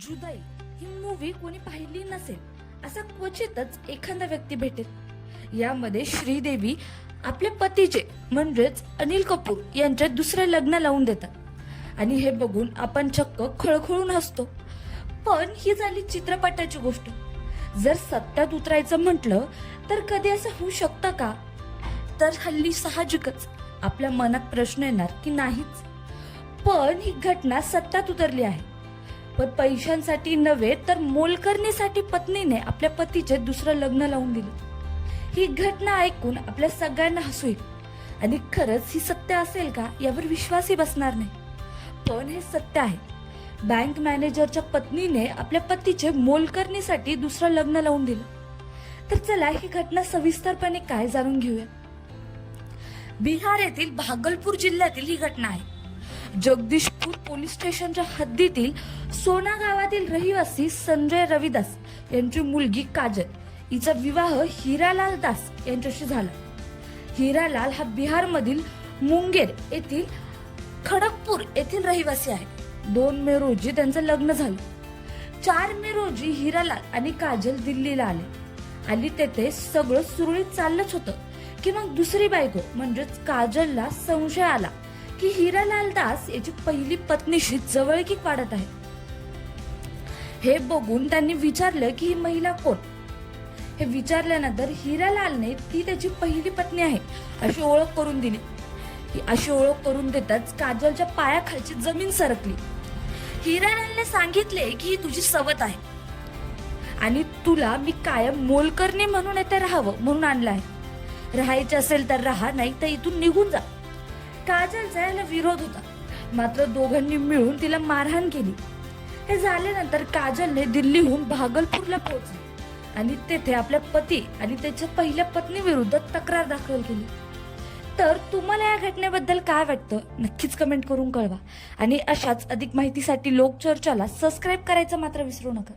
जुदाई ही मूवी कोणी पाहिली नसेल असा क्वचितच एखादा व्यक्ती भेटेल. यामध्ये श्रीदेवी आपल्या पतीचे म्हणजेच अनिल कपूर यांच्यात दुसरे लग्न लावून देतात. आणि हे बघून आपण चक्क खळखळून हसतो. पण ही झाली चित्रपटाची गोष्ट. जर सत्यात उतरायचं म्हटलं तर कधी असं होऊ शकतं का? तर हल्ली साहजिकच. आपल्या मनात प्रश्न येणार की नाहीच. पण ही घटना सत्यात उतरली आहे. पण पैशांसाठी नव्हे तर मोलकरणीसाठी पत्नीने आपल्या पतीचे दुसरं लग्न लावून दिलं. ही घटना ऐकून आपल्या सगळ्यांना हसू येईल. आणि खरंच ही सत्य असेल का यावर विश्वासही बसणार नाही. पण हे सत्य आहे. बँक मॅनेजरच्या पत्नीने आपल्या पतीचे मोलकरणीसाठी दुसरं लग्न लावून दिलं. तर चला ही घटना सविस्तरपणे काय जाणून घेऊया. बिहार येथील भागलपूर जिल्ह्यातील ही घटना आहे. जगदीशपूर पोलीस स्टेशनच्या हद्दीतील सोना गावातील रहिवासी संजय रविदास यांची मुलगी काजल. हिचा विवाह हिरालाल दास यांच्याशी झाला. हिरालाल हा बिहारमधील मुंगेर येथील खडगपूर येथील रहिवासी आहे. दोन मे रोजी त्यांचं लग्न झालं. चार मे रोजी हिरालाल आणि काजल दिल्लीला आले. आणि तेथे सगळं सुरळीत चाललंच होतं. की मग दुसरी बायको म्हणजेच काजलला संशय आला. की हिरालाल दास याची पहिली पत्नीशी जवळकी वाढत आहे. हे बघून त्यांनी विचारलं की ही महिला कोण? हे विचारल्यानंतर हिरालालने ती त्याची पहिली पत्नी आहे अशी ओळख करून दिली. ही अशी ओळख करून देताच काजलच्या पायाखालची जमीन सरकली. हिरालालने सांगितले की ही तुझी सवत आहे. आणि तुला मी कायम मोलकरणी म्हणून येथे राहावं म्हणून आणलं आहे. राहायचे असेल तर राहा नाही तर इथून निघून जा. काजलचा याला विरोध होता. मात्र दोघांनी मिळून तिला मारहाण केली. हे झाल्यानंतर काजलने दिल्लीहून भागलपूरला पोहोचली आणि तेथे आपल्या पती आणि त्याच्या पहिल्या पत्नी विरुद्ध तक्रार दाखल केली. तर तुम्हाला या घटनेबद्दल काय वाटतं? नक्कीच कमेंट करून कळवा. आणि अशाच अधिक माहितीसाठी लोकचर्चाला सबस्क्राईब करायचं मात्र विसरू नका.